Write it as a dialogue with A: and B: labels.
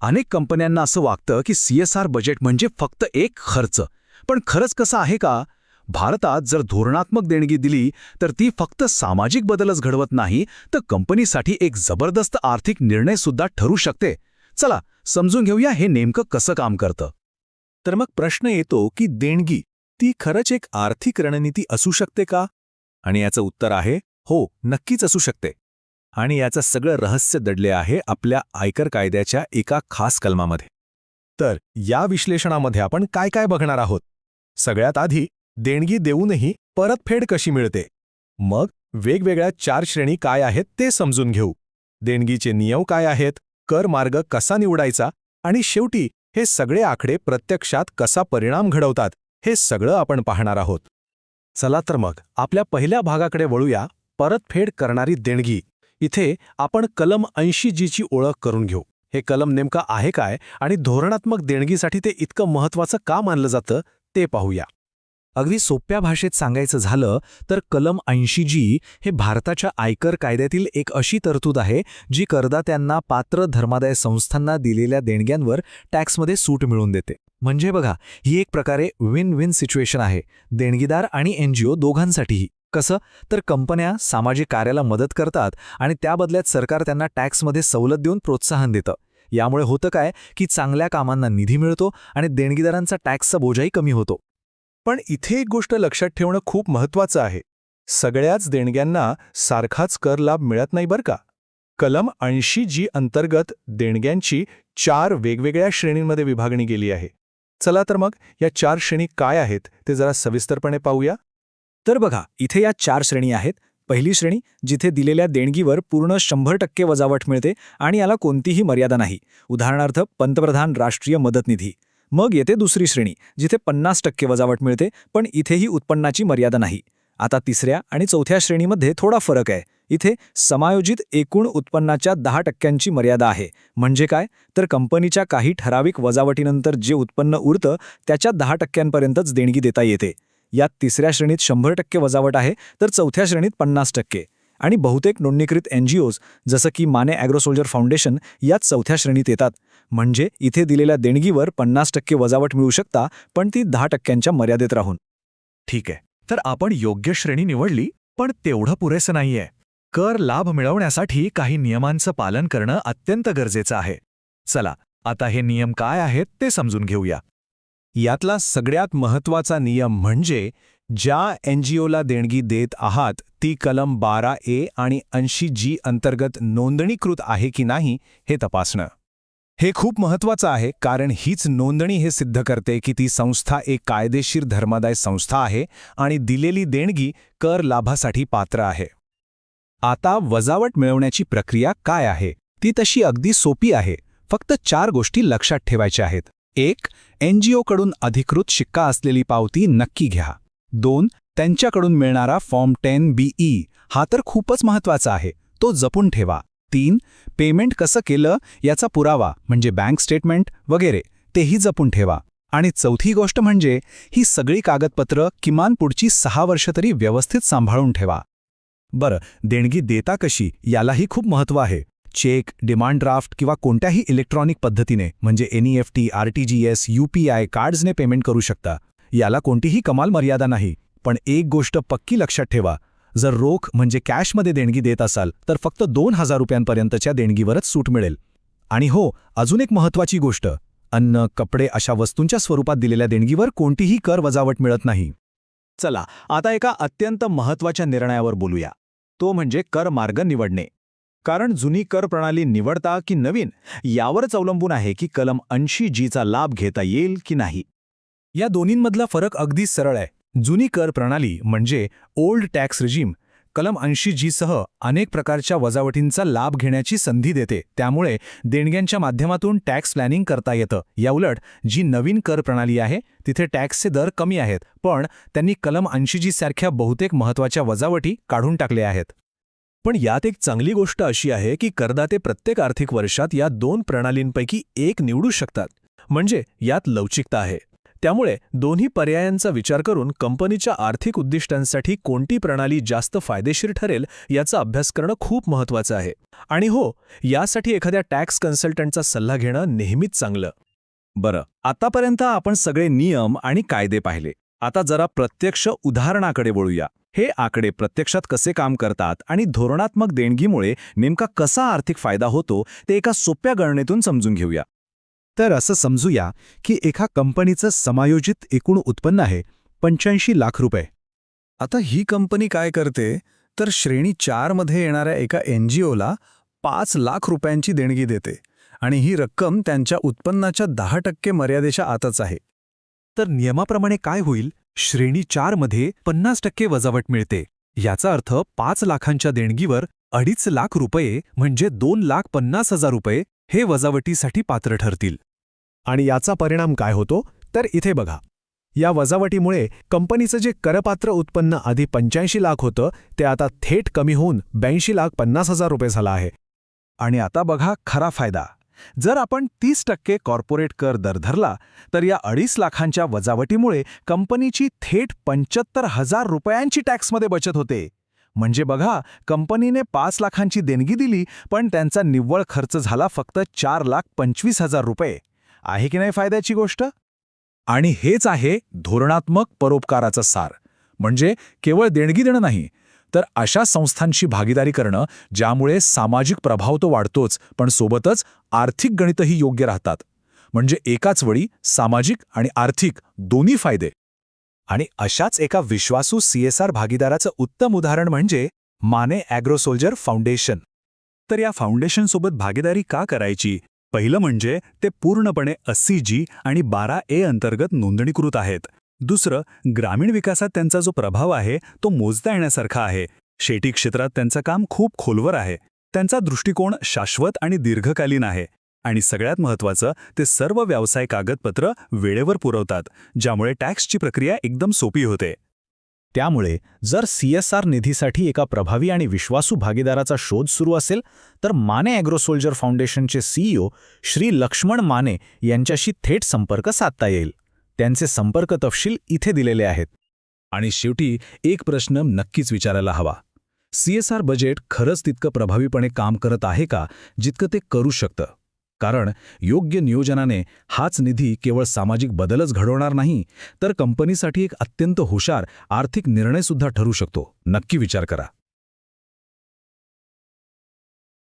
A: अनेक कंपन्यांना असं वागतं की सीएसआर बजेट म्हणजे फक्त एक खर्च. पण खरंच कसं आहे का? भारतात जर धोरणात्मक देणगी दिली तर ती फक्त सामाजिक बदलच घडवत नाही तर कंपनीसाठी एक जबरदस्त आर्थिक निर्णय सुद्धा ठरू शकते. चला समजून घेऊया हे नेमकं कसं काम करतं.
B: तर मग प्रश्न येतो की देणगी ती खरंच एक आर्थिक रणनीती असू शकते का? आणि याचं उत्तर आहे हो नक्कीच असू शकते. आणि याचं सगळं रहस्य दडले आहे आपल्या आयकर कायद्याच्या एका खास कलमामध्ये. तर या विश्लेषणामध्ये आपण काय काय बघणार आहोत? सगळ्यात आधी देणगी देऊनही परतफेड कशी मिळते? मग वेगवेगळ्या चार श्रेणी काय आहेत ते समजून घेऊ. देणगीचे नियम काय आहेत? कर मार्ग कसा निवडायचा? आणि शेवटी हे सगळे आकडे प्रत्यक्षात कसा परिणाम घडवतात? हे सगळं आपण पाहणार आहोत. चला तर मग आपल्या पहिल्या भागाकडे वळूया. परतफेड करणारी देणगी. इथे आपण कलम ऐंशी जीची ओळख करून घेऊ. हे कलम नेमकं आहे काय आणि धोरणात्मक देणगीसाठी ते इतकं महत्वाचं का मानलं जातं ते पाहूया. अगदी सोप्या भाषेत सांगायचं झालं तर कलम ऐंशी जी हे भारताच्या आयकर कायद्यातील एक अशी तरतूद आहे जी करदात्यांना पात्र धर्मादाय संस्थांना दिलेल्या देणग्यांवर टॅक्समध्ये सूट मिळवून देते. म्हणजे बघा ही एक प्रकारे विन विन सिच्युएशन आहे देणगीदार आणि एनजीओ दोघांसाठीही. कसं? तर कंपन्या सामाजिक कार्याला मदत करतात आणि त्याबदल्यात सरकार त्यांना टॅक्समध्ये सवलत देऊन प्रोत्साहन देतं. यामुळे होतं काय? की चांगल्या कामांना निधी मिळतो आणि देणगीदारांचा टॅक्सचा बोजाही कमी होतो. पण इथे एक गोष्ट लक्षात ठेवणं खूप महत्वाचं आहे. सगळ्याच देणग्यांना सारखाच कर लाभ मिळत नाही बरं का? कलम ऐंशी जी अंतर्गत देणग्यांची चार वेगवेगळ्या श्रेणींमध्ये विभागणी गेली आहे. चला तर मग या चार श्रेणी काय आहेत ते जरा सविस्तरपणे पाहूया. तर बघा इथे या चार श्रेणी आहेत. पहिली श्रेणी जिथे दिलेल्या देणगीवर पूर्ण शंभर टक्के वजावट मिळते आणि याला कोणतीही मर्यादा नाही. उदाहरणार्थ पंतप्रधान राष्ट्रीय मदत निधी. मग येते दुसरी श्रेणी जिथे पन्नास टक्के वजावट मिळते पण इथेही उत्पन्नाची मर्यादा नाही. आता तिसऱ्या आणि चौथ्या श्रेणीमध्ये थोडा फरक आहे. इथे समायोजित एकूण उत्पन्नाच्या दहा टक्क्यांची मर्यादा आहे. म्हणजे काय? तर कंपनीच्या काही ठराविक वजावटीनंतर जे उत्पन्न उरतं त्याच्या दहा टक्क्यांपर्यंतच देणगी देता येते. यात तिसऱ्या श्रेणीत शंभर टक्के वजावट आहे तर चौथ्या श्रेणीत पन्नास टक्के. आणि बहुतेक नोंदणीकृत एनजीओज जसं की माने ॲग्रोसोल्जर फाउंडेशन यात चौथ्या श्रेणीत येतात. म्हणजे इथे दिलेल्या देणगीवर पन्नास टक्के वजावट मिळू शकता पण ती दहा टक्क्यांच्या मर्यादेत राहून. ठीक आहे. तर आपण योग्य श्रेणी निवडली पण तेवढं पुरेसं नाहीये. कर लाभ मिळवण्यासाठी काही नियमांचं पालन करणं अत्यंत गरजेचं आहे. चला आता हे नियम काय आहेत ते समजून घेऊया. यातला सगळ्यात महत्त्वाचा नियम म्हणजे ज्या एनजीओला देणगी देत आहात ती कलम बारा ए आणि ऐंशी जी अंतर्गत नोंदणीकृत आहे की नाही हे तपासणं. हे खूप महत्वाचं आहे कारण हीच नोंदणी हे सिद्ध करते की ती संस्था एक कायदेशीर धर्मादाय संस्था आहे आणि दिलेली देणगी कर लाभासाठी पात्र आहे. आता वजावट मिळवण्याची प्रक्रिया काय आहे? ती तशी अगदी सोपी आहे फक्त चार गोष्टी लक्षात ठेवायच्या आहेत. एक एनजीओकडून अधिकृत शिक्का असलेली पावती नक्की घ्या. दोन त्यांच्याकडून मिळणारा फॉर्म टेन बीई हा तर खूपच महत्त्वाचा आहे तो जपून ठेवा. तीन पेमेंट कसं केलं याचा पुरावा म्हणजे बँक स्टेटमेंट वगैरे तेही जपून ठेवा. आणि चौथी गोष्ट म्हणजे ही सगळी कागदपत्र किमान पुढची सहा वर्ष तरी व्यवस्थित सांभाळून ठेवा. बरं देणगी देता कशी यालाही खूप महत्त्व आहे. चेक डिमांड ड्राफ्ट किंवा कोणत्याही इलेक्ट्रॉनिक पद्धतीने म्हणजे एनईएफटी आरटीजीएस यूपीआय कार्ड्सने पेमेंट करू शकता. याला कोणतीही कमाल मर्यादा नाही. पण एक गोष्ट पक्की लक्षात ठेवा. जर रोख म्हणजे कॅशमध्ये देणगी देत असाल तर फक्त दोन हजार रुपयांपर्यंतच्या देणगीवरच सूट मिळेल. आणि हो अजून एक महत्त्वाची गोष्ट. अन्न कपडे अशा वस्तूंच्या स्वरूपात दिलेल्या देणगीवर कोणतीही कर वजावट मिळत नाही. चला आता एका अत्यंत महत्त्वाच्या निर्णयावर बोलूया. तो म्हणजे कर मार्ग निवडणे. कारण जुनी कर प्रणाली निवडता की नवीन यावरच अवलंबून आहे की कलम ऐंशी जीचा लाभ घेता येईल की नाही. या दोन्हींमधला फरक अगदी सरळ आहे. जुनी कर प्रणाली म्हणजे ओल्ड टॅक्स रिजीम कलम ऐंशी जीसह अनेक प्रकारच्या वजावटींचा लाभ घेण्याची संधी देते. त्यामुळे देणग्यांच्या माध्यमातून टॅक्स प्लॅनिंग करता येतं. याउलट जी नवीन कर प्रणाली आहे तिथे टॅक्सचे दर कमी आहेत. पण त्यांनी कलम ऐंशी जी सारख्या बहुतेक महत्त्वाच्या वजावटी काढून टाकल्या आहेत. पण यात एक चांगली गोष्ट अशी आहे की करदाते प्रत्येक आर्थिक वर्षात या दोन प्रणालींपैकी एक निवडू शकतात. म्हणजे यात लवचिकता आहे. त्यामुळे दोन्ही पर्यायांचा विचार करून कंपनीच्या आर्थिक उद्दिष्टांसाठी कोणती प्रणाली जास्त फायदेशीर ठरेल याचा अभ्यास करणं खूप महत्त्वाचं आहे. आणि हो यासाठी एखाद्या टॅक्स कन्सल्टंटचा सल्ला घेणं नेहमीच चांगलं.
A: बरं आतापर्यंत आपण सगळे नियम आणि कायदे पाहिले. आता जरा प्रत्यक्ष उदाहरणाकडे वळूया. हे आकडे प्रत्यक्षात कसे काम करतात आणि धोरणात्मक देणगीमुळे नेमका कसा आर्थिक फायदा होतो ते एका सोप्या गणनेतून समजून घेऊया. तर असं समजूया की एका कंपनीचं समायोजित एकूण उत्पन्न आहे पंच्याऐंशी लाख रुपये.
C: आता ही कंपनी काय करते? तर श्रेणी चारमध्ये येणाऱ्या एका एन जी ओला पाच लाख रुपयांची देणगी देते आणि ही रक्कम त्यांच्या उत्पन्नाच्या दहा टक्के मर्यादेच्या आतच आहे.
A: तर नियमाप्रमाणे काय होईल? श्रेणी चारमध्ये पन्नास टक्के वजावट मिळते. याचा अर्थ पाच लाखांच्या देणगीवर अडीच लाख रुपये म्हणजे दोन लाख पन्नास हजार रुपये हे वजावटीसाठी पात्र ठरतील.
D: आणि याचा परिणाम काय होतो? तर इथे बघा. या वजावटीमुळे कंपनीचं जे करपात्र उत्पन्न आधी पंच्याऐंशी लाख होतं ते आता थेट कमी होऊन ब्याऐंशी लाख पन्नास हजार रुपये झालं आहे.
A: आणि आता बघा खरा फायदा. जर आपण तीस टक्के कॉर्पोरेट कर दर धरला तर या अडीच लाखांच्या वजावटीमुळे कंपनीची थेट पंच्याहत्तर हजार रुपयांची टॅक्समध्ये बचत होते. म्हणजे बघा कंपनीने पाच लाखांची देणगी दिली पण त्यांचा निव्वळ खर्च झाला फक्त चार लाख पंचवीस हजार रुपये. आहे की नाही फायद्याची गोष्ट? आणि हेच आहे धोरणात्मक परोपकाराचं सार. म्हणजे केवळ देणगी देणं नाही तर अशा संस्थांशी भागीदारी करणं ज्यामुळे सामाजिक प्रभाव तो वाढतोच पण सोबतच आर्थिक गणितही योग्य राहतात. म्हणजे एकाच वेळी सामाजिक आणि आर्थिक दोन्ही फायदे. आणि अशाच एका विश्वासू सीएसआर भागीदाराचं उत्तम उदाहरण म्हणजे माने ॲग्रोसोल्जर फाउंडेशन.
B: तर या फाउंडेशनसोबत भागीदारी का करायची? पहिलं म्हणजे ते पूर्णपणे अस्सी जी आणि बारा ए अंतर्गत नोंदणीकृत आहेत. दुसरं ग्रामीण विकासात त्यांचा जो प्रभाव आहे तो मोजता येण्यासारखा आहे. शेती क्षेत्रात त्यांचं काम खूप खोलवर आहे. त्यांचा दृष्टिकोन शाश्वत आणि दीर्घकालीन आहे. आणि सगळ्यात महत्त्वाचं ते सर्व व्यवसाय कागदपत्र वेळेवर पुरवतात ज्यामुळे टॅक्सची प्रक्रिया एकदम सोपी होते.
D: त्यामुळे जर सीएसआर निधीसाठी एका प्रभावी आणि विश्वासू भागीदाराचा शोध सुरू असेल तर माने ॲग्रोसोल्जर फाउंडेशनचे सीईओ श्री लक्ष्मण माने यांच्याशी थेट संपर्क साधता येईल. त्यांचे संपर्क तपशील इथे दिलेले आहेत.
A: आणि शेवटी एक प्रश्न नक्कीच विचारायला हवा. सीएसआर बजेट खरंच तितकं प्रभावीपणे काम करत आहे का जितकं ते करू शकतं? कारण योग्य नियोजनाने हाच निधी केवळ सामाजिक बदलच घडवणार नाही तर कंपनीसाठी एक अत्यंत हुशार आर्थिक निर्णयसुद्धा ठरू शकतो. नक्की विचार करा.